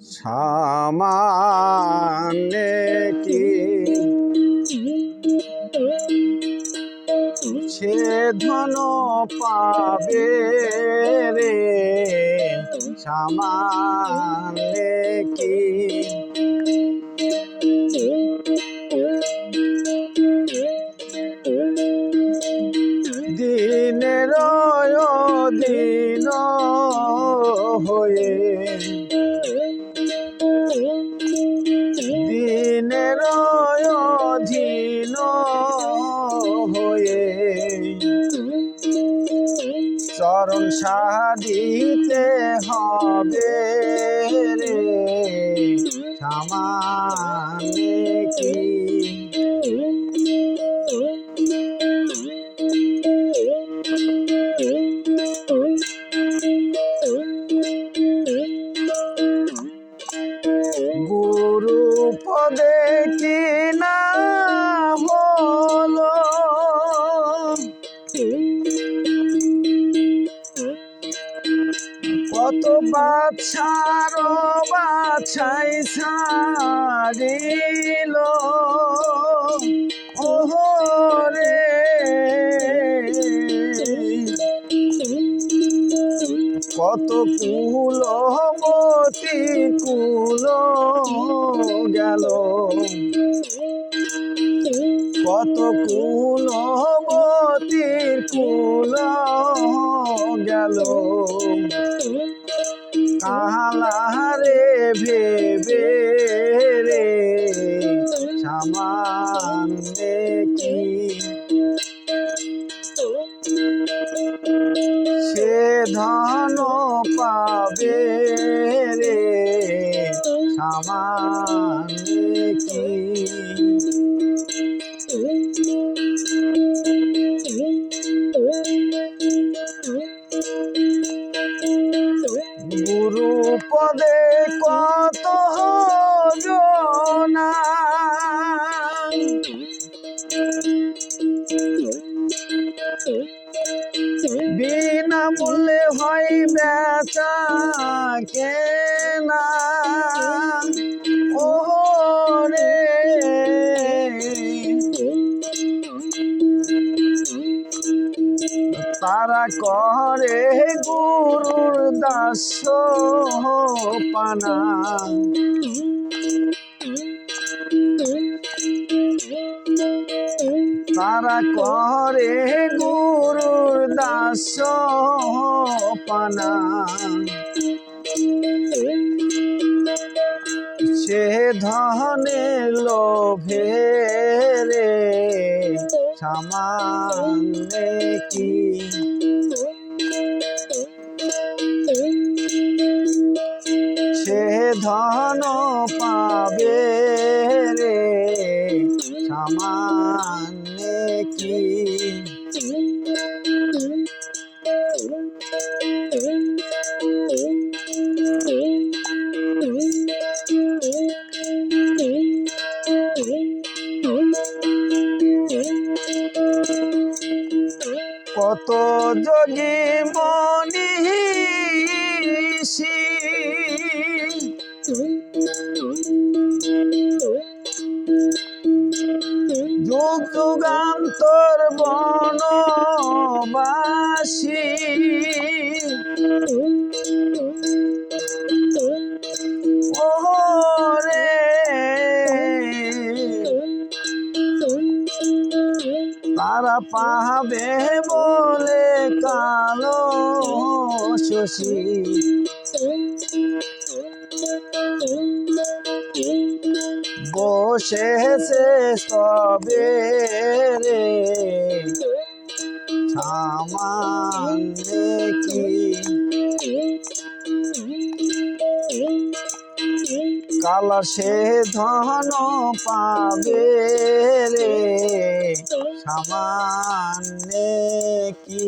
সামানে কি সে ধন পাবে রে? সামানে কি দিনের অধীন হয়ে চরণ সাদিতে হবে রে। সামানে কি বাচ্চার বাছাই ছাড়িল। ওহো রে কত কুল মতি কুল গেল। কত কুল মতির কুল গেল। কাহালারে ভেবে রে সামান্যে হয় বেচা কেনা। ও রে তারা করে গুরুর দাস পানা তারা করে গুরুর দাস পানা। সে ধনের লোভে রে সামান্যে কি? সে ধন পাবে রে সামান্যে কি? কত যোগী মনীষী যুগ যুগান্তর বনবাসী তারা পাবে বলে কালো শশী। বসেছে তবে রে সামান্যে কি কালা সে ধন পাবে রে সামান্যে কি